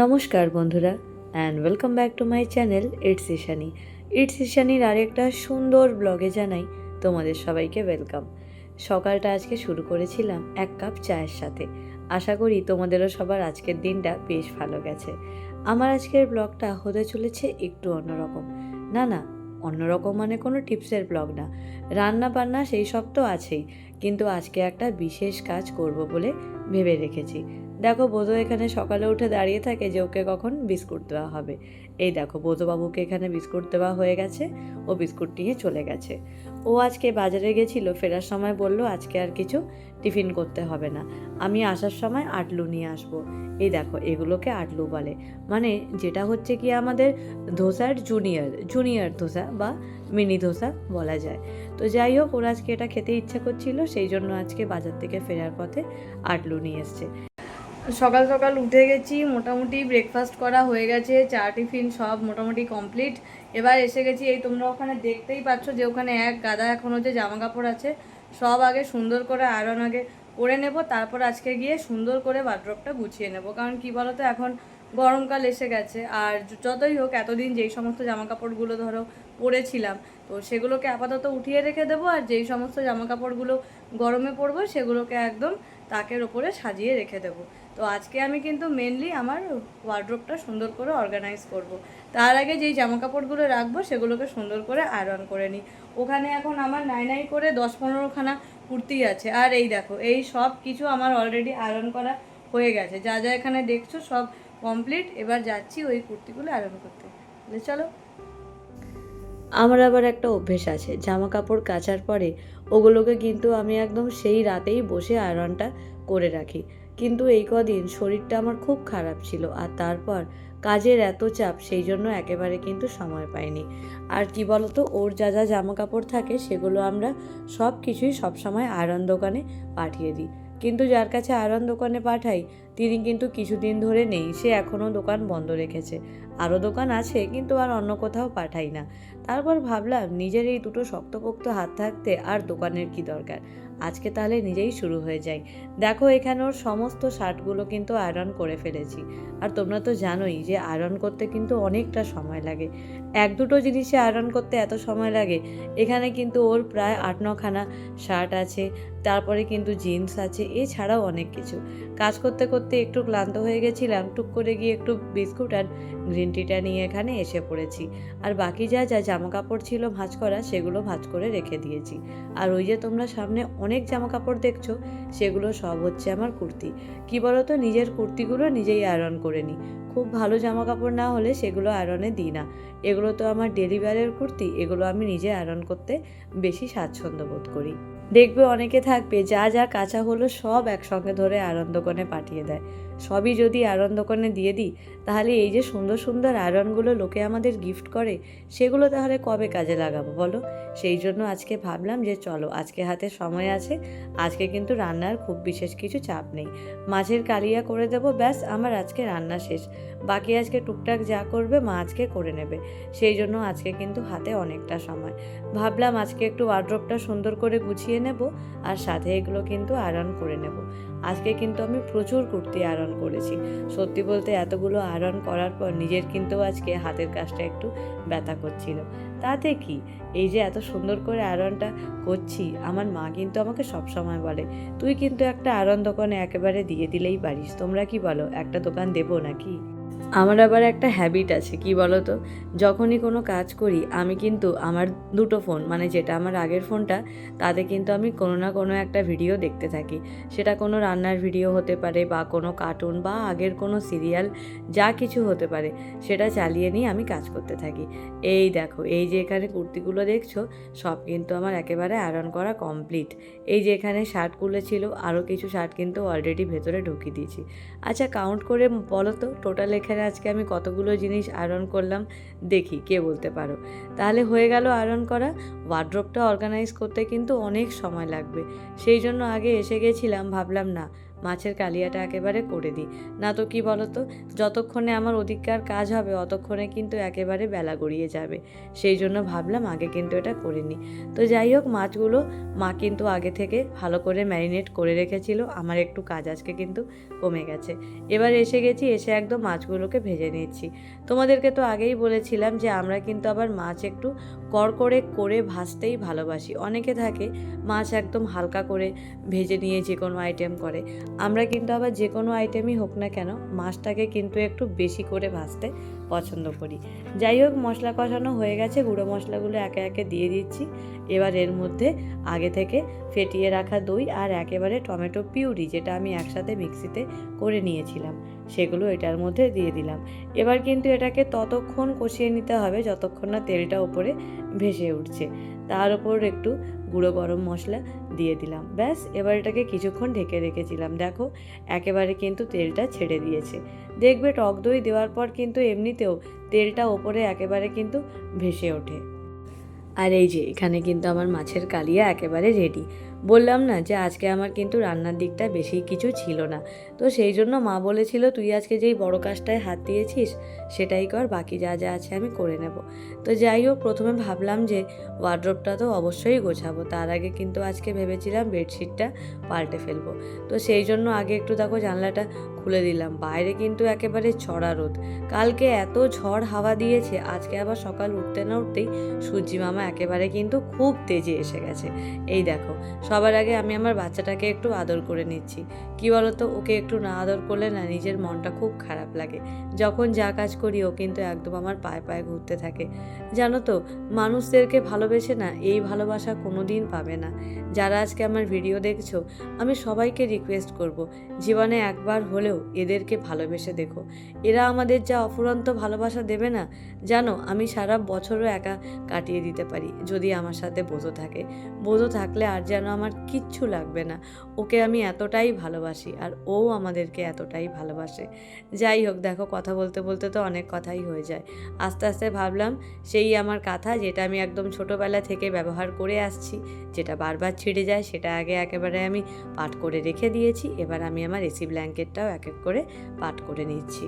নমস্কার বন্ধুরা and welcome back to my channel it's Ishani it's ইশানির আরেকটা সুন্দর ব্লগে জানাই তোমাদের সবাইকে ওয়েলকাম সকালটা আজকে শুরু করেছিলাম এক কাপ চায়ের সাথে। আশা করি তোমাদেরও সবার আজকের দিনটা বেশ ভালো গেছে। আমার আজকের ব্লগটা হতে চলেছে একটু অন্যরকম। না না, অন্যরকম মানে কোনো টিপসের ব্লগ না। রান্না বান্না সেই সব তো আছেই, কিন্তু আজকে একটা বিশেষ কাজ করব বলে ভেবে রেখেছি। দেখো বোধো এখানে সকালে উঠে দাঁড়িয়ে থাকে যে ওকে কখন বিস্কুট দেওয়া হবে। এই দেখো বোধবাবুকে এখানে বিস্কুট দেওয়া হয়ে গেছে, ও বিস্কুট নিয়ে চলে গেছে। ও আজকে বাজারে গেছিল, ফেরার সময় বলল, আজকে আর কিছু টিফিন করতে হবে না। আমি আসার সময় আটলু নিয়ে আসব। এই দেখো এগুলোকে আটলু বলে। মানে যেটা হচ্ছে কি আমাদের ধোসার জুনিয়র জুনিয়র ধোসা বা মিনি ধোসা বলা যায়। তো যাই হোক, ওরা আজকে এটা খেতে ইচ্ছা করছিল, সেই জন্য আজকে বাজার থেকে ফেরার পথে আটলু নিয়ে এসছে। সকাল সকাল উঠে গেছি, মোটামুটি ব্রেকফাস্ট করা হয়ে গেছে, চা টিফিন সব মোটামুটি কমপ্লিট এবার এসে গেছি, এই তোমরা ওখানে দেখতেই পাচ্ছ যে ওখানে এক গাদা এখনও যে জামা কাপড় আছে, সব আগে সুন্দর করে আয়রন আগে করে নেব, তারপর আজকে গিয়ে সুন্দর করে বাথরবটা গুছিয়ে নেব। কারণ কি বলো তো এখন গরমকাল এসে গেছে, আর যতই হোক এতদিন যেই সমস্ত জামা কাপড়গুলো ধরো পরেছিলাম, তো সেগুলোকে আপাতত উঠিয়ে রেখে দেবো, আর যেই সমস্ত জামা কাপড়গুলো গরমে পরবো সেগুলোকে একদম তাকের ওপরে সাজিয়ে রেখে দেবো। তো আজকে আমি কিন্তু মেনলি আমার ওয়ার্ড্রোপটা সুন্দর করে অর্গানাইজ করব। তার আগে যেই জামা কাপড়গুলো রাখব, সেগুলোকে সুন্দর করে আয়রন করে নিই। ওখানে এখন আমার নাই নাই করে দশ পনেরোখানা কুর্তি আছে। আর এই দেখো, এই সব কিছু আমার অলরেডি আয়রন করা হয়ে গেছে। যা যা এখানে দেখছ সব কমপ্লিট এবার যাচ্ছি ওই কুর্তিগুলো আয়রন করতে। চলো। আমার আবার একটা অভ্যেস আছে। জামা কাপড় কাচার পরে ওগুলোকে কিন্তু আমি একদম সেই রাতেই বসে আয়রনটা করে রাখি। কিন্তু এই কদিন শরীরটা আমার খুব খারাপ ছিল আর তারপর কাজের এত চাপ, সেই জন্য একেবারে কিন্তু সময় পাইনি। আর কি বলতো, ওর যা যা জামা কাপড় থাকে, সেগুলো আমরা সব কিছুই সবসময় আয়রন দোকানে পাঠিয়ে দিই। কিন্তু যার কাছে আয়রন দোকানে পাঠাই, তিনি কিন্তু কিছুদিন ধরে নেই। সে এখনও দোকান বন্ধ রেখেছে। আরও দোকান আছে, কিন্তু আর অন্য কোথাও পাঠাই না। তারপর ভাবলাম, নিজের এই দুটো শক্তপোক্ত হাত থাকতে আর দোকানের কি দরকার? আজকে তাহলে নিজেই শুরু হয়ে যাই। দেখো, এখানে ওর সমস্ত শার্টগুলো কিন্তু আয়রন করে ফেলেছি। আর তোমরা তো জানোই যে আয়রন করতে কিন্তু অনেকটা সময় লাগে। এক দুটো জিনিসে আয়রন করতে এত সময় লাগে। এখানে কিন্তু ওর প্রায় আট নখানা শার্ট আছে, তারপরে কিন্তু জিন্স আছে, এছাড়াও অনেক কিছু। কাজ করতে করতে একটু ক্লান্ত হয়ে গেছিলাম, টুক করে গিয়ে একটু বিস্কুট আর গ্রিন টিটা নিয়ে এখানে এসে পড়েছি। আর বাকি যা যা জামা কাপড় ছিল ভাঁজ করা, সেগুলো ভাঁজ করে রেখে দিয়েছি। আর ওই যে তোমরা সামনে অনেক জামা কাপড় দেখছ, সেগুলো সব হচ্ছে আমার কুর্তি। কি বলতো, নিজের কুর্তিগুলো নিজেই আয়রন করে নিই খুব ভালো জামা কাপড় না হলে সেগুলো আয়রনে দিই না। এগুলো তো আমার ডেলিভারের কুর্তি, এগুলো আমি নিজে আয়রন করতে বেশি স্বাচ্ছন্দ্য বোধ করি। দেখবে অনেকে থাকবে, যা যা কাঁচা হলো সব একসঙ্গে ধরে আনন্দকণে পাঠিয়ে দেয়। সবই যদি আয়রন দোকানে দিয়ে দিই, তাহলে এই যে সুন্দর সুন্দর আয়রনগুলো লোকে আমাদের গিফট করে, সেগুলো তাহলে কবে কাজে লাগাবো বলো? সেই জন্য আজকে ভাবলাম যে চলো, আজকে হাতে সময় আছে, আজকে কিন্তু রান্নার খুব বিশেষ কিছু চাপ নেই। মাছের কালিয়া করে দেবো, ব্যাস আমার আজকে রান্না শেষ। বাকি আজকে টুকটাক যা করবে মা আজকে করে নেবে। সেই জন্য আজকে কিন্তু হাতে অনেকটা সময়। ভাবলাম আজকে একটু ওয়ার্ড্রপটা সুন্দর করে গুছিয়ে নেব, আর সাথে এগুলো কিন্তু আয়রন করে নেব। আজকে কিন্তু আমি প্রচুর কুর্তি আয়রন করেছি। সত্যি বলতে এতগুলো আয়রন করার পর নিজের কিন্তু আজকে হাতের কাজটা একটু ব্যথা করছিল। তাতে কি? এই যে এত সুন্দর করে আয়রনটা করছি, আমার মা কিন্তু আমাকে সব সময় বলে, তুই কিন্তু একটা আয়রন দোকানে একেবারে দিয়ে দিলেই পারিস, তোমরা কি বলো, একটা দোকান দেবো নাকি? আমার আবার একটা হ্যাবিট আছে, কি তো যখনই কোনো কাজ করি, আমি কিন্তু আমার দুটো ফোন মানে যেটা আমার আগের ফোনটা তাতে কিন্তু আমি কোনো না কোনো একটা ভিডিও দেখতে থাকি। সেটা কোনো রান্নার ভিডিও হতে পারে বা কোনো কার্টুন বা আগের কোনো সিরিয়াল যা কিছু হতে পারে, সেটা চালিয়ে নিয়ে আমি কাজ করতে থাকি। এই দেখো, এই যে এখানে কুর্তিগুলো দেখছ, সব কিন্তু আমার একেবারে আয়রন করা কমপ্লিট এই যে এখানে শার্টগুলো ছিল আরও কিছু শার্ট কিন্তু অলরেডি ভেতরে ঢুকিয়ে দিয়েছি। আচ্ছা কাউন্ট করে বলো তো টোটাল এখানে আজকে আমি কতগুলো জিনিস আয়রন করলাম, দেখি কে বলতে পারো। তাহলে হয়ে গেল আয়রন করা। ওয়ার্ড্রপটা অর্গানাইজ করতে কিন্তু অনেক সময় লাগবে। সেই জন্য আগে এসে গেছিলাম, ভাবলাম না মাছের কালিয়াটা একেবারে করে দিই। না তো কি বলতো, যতক্ষণে আমার অধিকার কাজ হবে, অতক্ষণে কিন্তু একেবারে বেলা গড়িয়ে যাবে। সেই জন্য ভাবলাম আগে কিন্তু এটা করে নিই। তো যাই হোক, মাছগুলো মা কিন্তু আগে থেকে ভালো করে ম্যারিনেট করে রেখেছিল। আমার একটু কাজ আজকে কিন্তু কমে গেছে। এবার এসে গেছি, এসে একদম মাছগুলোকে ভেজে নিচ্ছি। তোমাদেরকে তো আগেই বলেছিলাম যে আমরা কিন্তু আবার মাছ একটু কড়কড়ে করে ভাজতেই ভালোবাসি। অনেকে থাকে মাছ একদম হালকা করে ভেজে নিয়ে যে কোনো আইটেম করে। আমরা কিন্তু আবার যে কোনো আইটেমই হোক না কেন, মাছটাকে কিন্তু একটু বেশি করে ভাজতে পছন্দ করি। যাই হোক, মশলা কষানো হয়ে গেছে, গুঁড়ো মশলাগুলো একে একে দিয়ে দিচ্ছি। এবার এর মধ্যে আগে থেকে ফেটিয়ে রাখা দই আর একেবারে টমেটো পিউরি, যেটা আমি একসাথে মিক্সিতে করে নিয়েছিলাম, সেগুলো এটার মধ্যে দিয়ে দিলাম। এবার কিন্তু এটাকে ততক্ষণ কষিয়ে নিতে হবে, যতক্ষণ না তেলটা ওপরে ভেসে উঠছে। তার উপর একটু গুঁড়ো গরম মশলা দিয়ে দিলাম। ব্যাস, এবার এটাকে কিছুক্ষণ ঢেকে রেখেছিলাম। দেখো, একেবারে কিন্তু তেলটা ছেড়ে দিয়েছে। দেখবে টক দই দেওয়ার পর কিন্তু এমনিতেও তেলটা ওপরে একেবারে কিন্তু ভেসে ওঠে। আর এই যে, এখানে কিন্তু আমার মাছের কালিয়া একেবারে রেডি বললাম না যে আজকে আমার কিন্তু রান্নার দিকটা বেশি কিছু ছিল না। তো সেই জন্য মা বলেছিল, তুই আজকে যেই বড় কাজটায় হাত দিয়েছিস, সেটাই কর, বাকি যা যা আছে আমি করে নেব। তো যাই হোক, প্রথমে ভাবলাম যে ওয়ার্ড্রপটা তো অবশ্যই গোছাবো। তার আগে কিন্তু আজকে ভেবেছিলাম বেডশিটটা পাল্টে ফেলব। তো সেই জন্য আগে একটু দেখো জানলাটা খুলে দিলাম। বাইরে কিন্তু একেবারে ছড়া রোদ। কালকে এত ঝড় হাওয়া দিয়েছে, আজকে আবার সকাল উঠতে না উঠতেই সূর্যি মামা একেবারে কিন্তু খুব তেজে এসে গেছে। এই দেখো সবার আগে আমি আমার বাচ্চাটাকে একটু আদর করে নিচ্ছি। কি বলতো, ওকে একটু না আদর করলে না নিজের মনটা খুব খারাপ লাগে। যখন যা কাজ করি, ও কিন্তু একদম আমার পায়ে পায়ে ঘুরতে থাকে। জানো তো, মানুষদেরকে ভালোবেসে না এই ভালোবাসা কোনো দিন পাবে না। যারা আজকে আমার ভিডিও দেখছ, আমি সবাইকে রিকোয়েস্ট করব, জীবনে একবার হলেও এদেরকে ভালোবেসে দেখো। এরা আমাদের যা অফুরন্ত ভালোবাসা দেবে না, জানো, আমি সারা বছরও একা কাটিয়ে দিতে পারি, যদি আমার সাথে বোঝো থাকে। বোঝো থাকলে আর যেন আমার কিচ্ছু লাগবে না। ওকে আমি এতটাই ভালোবাসি আর ও আমাদেরকে এতটাই ভালোবাসে। যাই হোক, দেখো কথা বলতে বলতে তো অনেক কথাই হয়ে যায়। আস্তে আস্তে ভাবলাম সেই আমার কাঁথা যেটা আমি একদম ছোটোবেলা থেকে ব্যবহার করে আসছি, যেটা বারবার ছিঁড়ে যায় সেটা আগে একেবারে আমি পাট করে রেখে দিয়েছি, এবার আমি আমার এসি ব্ল্যাঙ্কেটটাও এক এক করে পাট করে নিচ্ছি।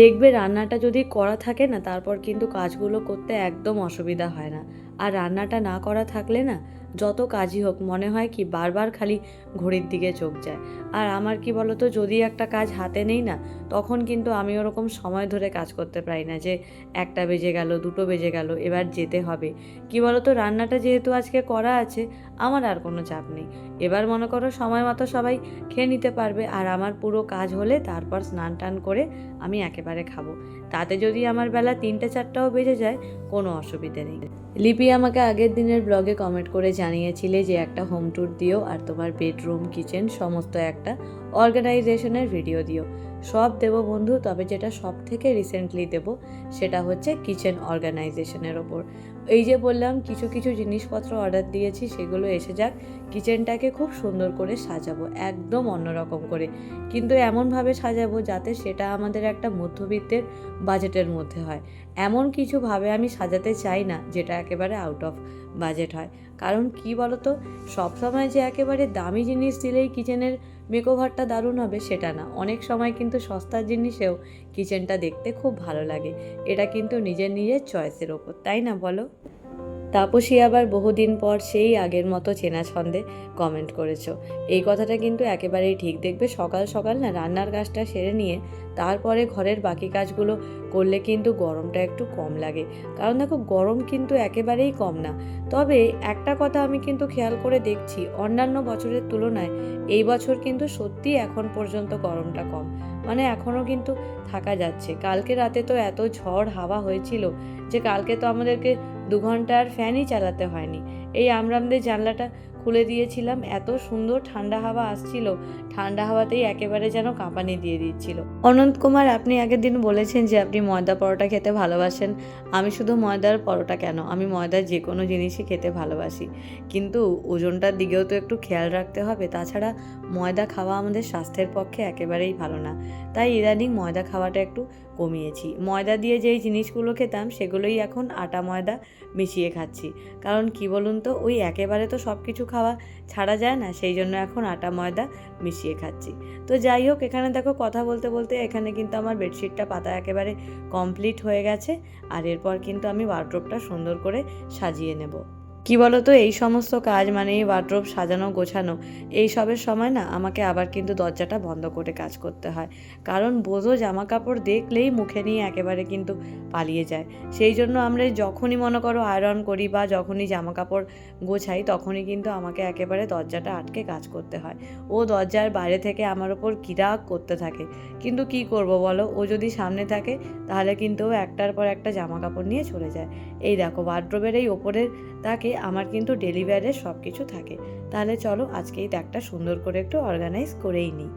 দেখবে রান্নাটা যদি করা থাকে না, তারপর কিন্তু কাজগুলো করতে একদম অসুবিধা হয় না। আর রান্নাটা না করা থাকলে না যত কাজই হোক, মনে হয় কি বারবার খালি ঘড়ির দিকে চোখ যায়। আর আমার কি বলতো, যদি একটা কাজ হাতে নেই না, তখন কিন্তু আমি ওরকম সময় ধরে কাজ করতে পারি না যে একটা বেজে গেল, দুটো বেজে গেল, এবার যেতে হবে। কি বলতো, রান্নাটা যেহেতু আজকে করা আছে, আমার আর কোনো চাপ নেই। এবার মনে করো সময় মতো সবাই খেয়ে নিতে পারবে, আর আমার পুরো কাজ হলে তারপর স্নান টান করে আমি একেবারে খাব। তাতে যদি আমার বেলা তিনটে, চারটাও বেজে যায়, কোনো অসুবিধে নেই। লিপি আমাকে আগের দিনের ব্লগে কমেন্ট করে জানিয়েছিলে যে একটা হোম ট্যুর দিও আর তোমার বেডরুম, কিচেন সমস্ত একটা অর্গানাইজেশনের ভিডিও দিও। সব দেব বন্ধু, তবে যেটা সব থেকে রিসেন্টলি দেব সেটা হচ্ছে কিচেন অর্গানাইজেশনের ওপর। এই যে বললাম, কিছু কিছু জিনিসপত্র অর্ডার দিয়েছি, সেগুলো এসে যাক। কিচেনটাকে খুব সুন্দর করে সাজাবো, একদম অন্যরকম করে। কিন্তু এমনভাবে সাজাবো যাতে সেটা আমাদের একটা মধ্যবিত্তের বাজেটের মধ্যে হয়। এমন কিছুভাবে আমি সাজাতে চাই না, যেটা একেবারে আউট অফ বাজেট হয়। কারণ কি বলতো, সবসময় যে একেবারে দামি জিনিস দিলেই কিচেনের মেকওভারটা দারুণ হবে সেটা না। অনেক সময় কিন্তু সস্তার জিনিসেও কিচেনটা দেখতে খুব ভালো লাগে। এটা কিন্তু নিজের নিজের চয়েসের ওপর, তাই না বলো? তাপসী আবার বহুদিন পর সেই আগের মতো চেনা ছন্দে কমেন্ট করেছ। এই কথাটা কিন্তু একেবারেই ঠিক। দেখবে সকাল সকাল না রান্নার কাজটা সেরে নিয়ে তারপরে ঘরের বাকি কাজগুলো করলে কিন্তু গরমটা একটু কম লাগে। কারণ দেখো গরম কিন্তু একেবারেই কম না। তবে একটা কথা আমি কিন্তু খেয়াল করে দেখছি, অন্যান্য বছরের তুলনায় এই বছর কিন্তু সত্যি এখন পর্যন্ত গরমটা কম। মানে এখনও কিন্তু থাকা যাচ্ছে। কালকে রাতে তো এত ঝড় হাওয়া হয়েছিল যে কালকে তো আমাদেরকে দু ঘণ্টা আর ফ্যানই চালাতে হয়নি। এই আমরা আমাদের জানলাটা খুলে দিয়েছিলাম, এত সুন্দর ঠান্ডা হাওয়া আসছিল, ঠান্ডা হাওয়াতেই একেবারে যেন কাঁপানি দিয়ে দিচ্ছিল। অনন্ত কুমার, আপনি আগের দিন বলেছেন যে আপনি ময়দা পরোটা খেতে ভালোবাসেন। আমি শুধু ময়দার পরোটা কেন? আমি ময়দার যে কোনো জিনিসই খেতে ভালোবাসি। কিন্তু ওজনটার দিকেও তো একটু খেয়াল রাখতে হবে। তাছাড়া ময়দা খাওয়া আমাদের স্বাস্থ্যের পক্ষে একেবারেই ভালো না। তাই ইদানিং ময়দা খাওয়াটা একটু কমিয়েছি। ময়দা দিয়ে যেই জিনিসগুলো খেতাম, সেগুলোই এখন আটা ময়দা মিশিয়ে খাচ্ছি। কারণ কি বলুন তো, ওই একেবারে তো সব কিছু খাওয়া ছাড়া যায় না, সেই জন্য এখন আটা ময়দা মিশিয়ে খাচ্ছি। তো যাই হোক, এখানে দেখো কথা বলতে বলতে এখানে কিন্তু আমার বেডশিটটা পাতা একেবারে কমপ্লিট হয়ে গেছে। আর এরপর কিন্তু আমি ওয়ার্ড্রোবটা সুন্দর করে সাজিয়ে নেব। কি বলো তো এই সমস্ত কাজ মানে এই ওয়ার্ড্রোব সাজানো, গোছানো, এই সবের সময় না আমাকে আবার কিন্তু দরজাটা বন্ধ করে কাজ করতে হয়। কারণ বোঝো জামা কাপড় দেখলেই মুখে নিয়ে একেবারে কিন্তু পালিয়ে যায়। সেই জন্য আমরা যখনই মনে করো আয়রন করি বা যখনই জামা কাপড় গোছাই, তখনই কিন্তু আমাকে একেবারে দরজাটা আটকে কাজ করতে হয়। ও দরজার বাইরে থেকে আমার ওপর কিরাক করতে থাকে। কিন্তু কি করব বলো, ও যদি সামনে থাকে, তাহলে কিন্তু ও একটার পর একটা জামা কাপড় নিয়ে চলে যায়। এই দেখো ওয়ার্ড্রোবের এই ওপরের তাকে আমার কিন্তু ডেলিভারের সব কিছু থাকে। তাহলে চলো আজকে এই একটা সুন্দর করে একটু অর্গানাইজ করেই নিই।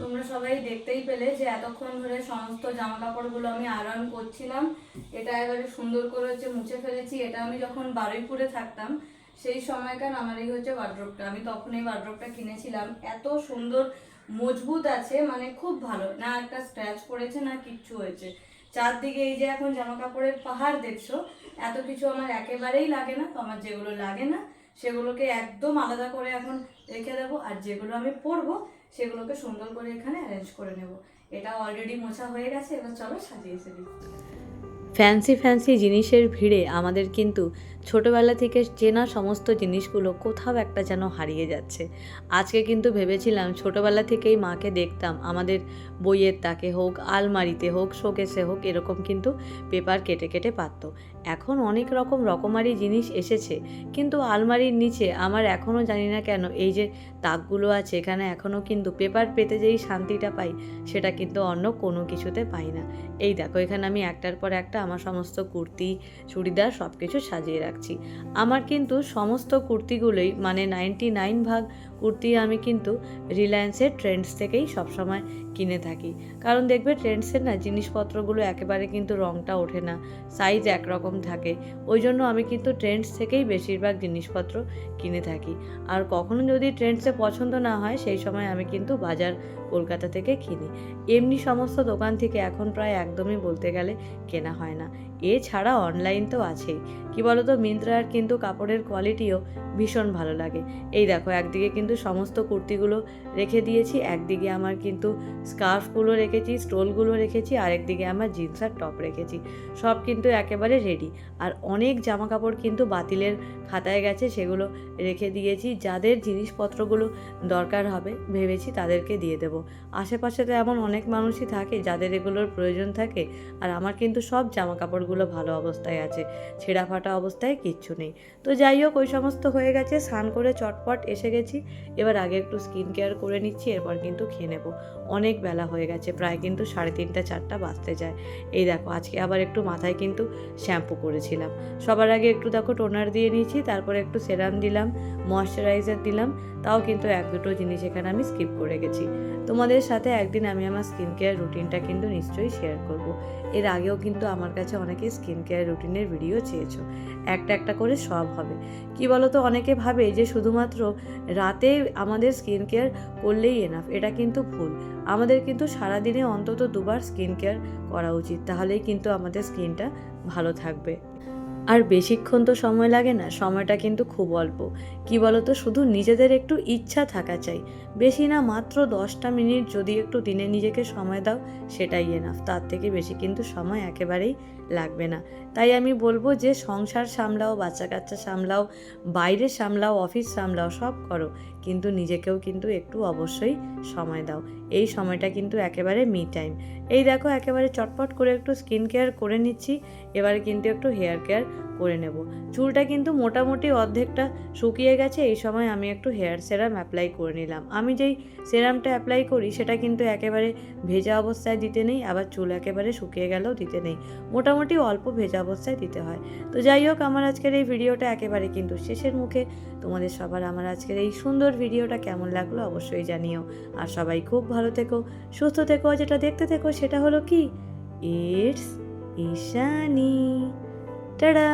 তোমরা সবাই দেখতেই পেলে যে এতক্ষণ ধরে সমস্ত জামা কাপড়গুলো আমি আয়রন করছিলাম। এটা এবারে সুন্দর করে হচ্ছে মুছে ফেলেছি। এটা আমি যখন বারুইপুরে থাকতাম, সেই সময়কার আমার এই হচ্ছে ওয়ার্ড্রোবটা আমি তখন এই ওয়ার্ড্রোবটা কিনেছিলাম। এত সুন্দর, মজবুত আছে মানে খুব ভালো। না একটা স্ক্র্যাচ পড়েছে, না কিচ্ছু হয়েছে। চারদিকে এই যে এখন জামা কাপড়ের পাহাড় দেখছ, এত কিছু আমার একেবারেই লাগে না, তো আমার যেগুলো লাগে না, সেগুলোকে একদম আলাদা করে এখন রেখে দেবো, আর যেগুলো আমি পরবো, সেগুলোকে সুন্দর করে এখানে অ্যারেঞ্জ করে নেব। এটা অলরেডি মোছা হয়ে গেছে, এবার চলো সাজিয়ে ফেলি ফ্যান্সি ফ্যান্সি জিনিসের ভিড়ে আমাদের কিন্তু ছোটোবেলা থেকে চেনা সমস্ত জিনিসগুলো কোথাও একটা যেন হারিয়ে যাচ্ছে। আজকে কিন্তু ভেবেছিলাম ছোটোবেলা থেকেই মাকে দেখতাম, আমাদের বইয়ের তাকে হোক, আলমারিতে হোক, শোকেসে হোক, এরকম কিন্তু পেপার কেটে কেটে পারত। এখন অনেক রকম রকমারি জিনিস এসেছে, কিন্তু আলমারির নিচে আমার এখনও জানি না কেন এই যে তাকগুলো আছে, এখানে এখনও কিন্তু পেপার পেতে যেই শান্তিটা পাই, সেটা কিন্তু অন্য কোনো কিছুতে পাই না। এই দেখো, এখানে আমি একটার পর একটা আমার সমস্ত কুর্তি, চুড়িদার সব কিছু সাজিয়ে রাখছি। আমার কিন্তু সমস্ত কুর্তিগুলোই মানে নাইনটি নাইন ভাগ কুর্তি আমি কিন্তু রিলায়েন্সের ট্রেন্ডস থেকেই সবসময় কিনে থাকি। কারণ দেখবে ট্রেন্ডসের না জিনিসপত্রগুলো একেবারে কিন্তু রঙটা ওঠে না সাইজ একরকম থাকে। ওই জন্য আমি কিন্তু ট্রেন্ডস থেকেই বেশিরভাগ জিনিসপত্র কিনে থাকি। আর কখনো যদি ট্রেন্ডসে পছন্দ না হয়, সেই সময় আমি কিন্তু বাজার কলকাতা থেকে কিনি। এমনি সমস্ত দোকান থেকে এখন প্রায় একদমই বলতে গেলে কেনা হয় না। এছাড়া অনলাইন তো আছেই। কি বলতো মিন্ত্রার কিন্তু কাপড়ের কোয়ালিটিও ভীষণ ভালো লাগে। এই দেখো, একদিকে কিন্তু সমস্ত কুর্তিগুলো রেখে দিয়েছি। একদিকে আমার কিন্তু স্কার্ফগুলো রেখেছি, স্টোলগুলো রেখেছি, আরেকদিকে আমার জিন্স আর টপ রেখেছি। সব কিন্তু একেবারে রেডি আর অনেক জামা কাপড় কিন্তু বাতিলের খাতায় গেছে, সেগুলো রেখে দিয়েছি। যাদের জিনিসপত্রগুলো দরকার হবে, ভেবেছি তাদেরকে দিয়ে দেবো। আশেপাশে তো এমন অনেক মানুষই থাকে, যাদের এগুলোর প্রয়োজন থাকে। আর আমার কিন্তু সব জামা কাপড়গুলো ভালো অবস্থায় আছে, ছেঁড়া ফাটা অবস্থায় কিচ্ছু নেই। তো যাই হোক, ওই সমস্ত হয়ে গেছে, স্নান করে চটপট এসে গেছি। এবার আগে একটু স্কিন কেয়ার করে নিচ্ছি, এরপর কিন্তু খেয়ে নেব। অনেক বেলা হয়ে গেছে, প্রায় কিন্তু সাড়ে তিনটা, চারটা বাজতে যায়। এই দেখো, আজকে আবার একটু মাথায় কিন্তু শ্যাম্পু করেছিলাম। সবার আগে একটু দেখো টোনার দিয়ে নিয়েছি, তারপরে একটু সেরাম দিলাম ময়শ্চারাইজার দিলাম তাও কিন্তু এক দুটো জিনিস এখানে আমি স্কিপ করে গেছি। তোমাদের সাথে একদিন আমি আমার স্কিন কেয়ার রুটিনটা কিন্তু নিশ্চয়ই শেয়ার করব। এর আগেও কিন্তু আমার কাছে অনেকে স্কিন কেয়ার রুটিনের ভিডিও চেয়েছো। একটা একটা করে সব হবে। কি বলো তো অনেকে ভাবে যে শুধুমাত্র রাতে আমাদের স্কিন কেয়ার করলেই এনাফ এটা কিন্তু ভুল। আমাদের কিন্তু সারাদিনে অন্তত দুবার স্কিন কেয়ার করা উচিত, তাহলেই কিন্তু আমাদের স্কিনটা ভালো থাকবে। আর বেশিক্ষণ তো সময় লাগে না, সময়টা কিন্তু খুব অল্প। কি বলতো, শুধু নিজেদের একটু ইচ্ছা থাকা চাই। বেশি না, মাত্র দশটা মিনিট যদি একটু দিনে নিজেকে সময় দাও, সেটাই এনাফ তার থেকে বেশি কিন্তু সময় একেবারেই লাগবে না। তাই আমি বলব যে, সংসার সামলাও বাচ্চা কাচ্চা সামলাও, বাইরে সামলাও, অফিস সামলাও, সব করো। কিন্তু নিজেকেও কিন্তু একটু অবশ্যই সময় দাও। এই সময়টা কিন্তু একেবারে মি টাইম এই দেখো, একেবারে চটপট করে একটু স্কিন কেয়ার করে নিচ্ছি। এবারে কিন্তু একটু হেয়ার কেয়ার করে নেব। চুলটা কিন্তু মোটামুটি অর্ধেকটা শুকিয়ে গেছে, এই সময় আমি একটু হেয়ার সেরাম অ্যাপ্লাই করে নিলাম। আমি যেই সেরামটা অ্যাপ্লাই করি, সেটা কিন্তু একেবারে ভেজা অবস্থায় দিতে নেই, আবার চুল একেবারে শুকিয়ে গেলেও দিতে নেই। মোটামুটি অল্প ভেজা অবস্থায় দিতে হয়। তো যাই হোক, আমার আজকের এই ভিডিওটা একেবারে কিন্তু শেষের মুখে। তোমাদের সবার আমার আজকের এই সুন্দর ভিডিওটা কেমন লাগল অবশ্যই জানিও। আর সবাই খুব ভালো থেকো, সুস্থ থেকো যেটা দেখতে থেকো সেটা হলো কি? ইটস ঈশানি। টাটা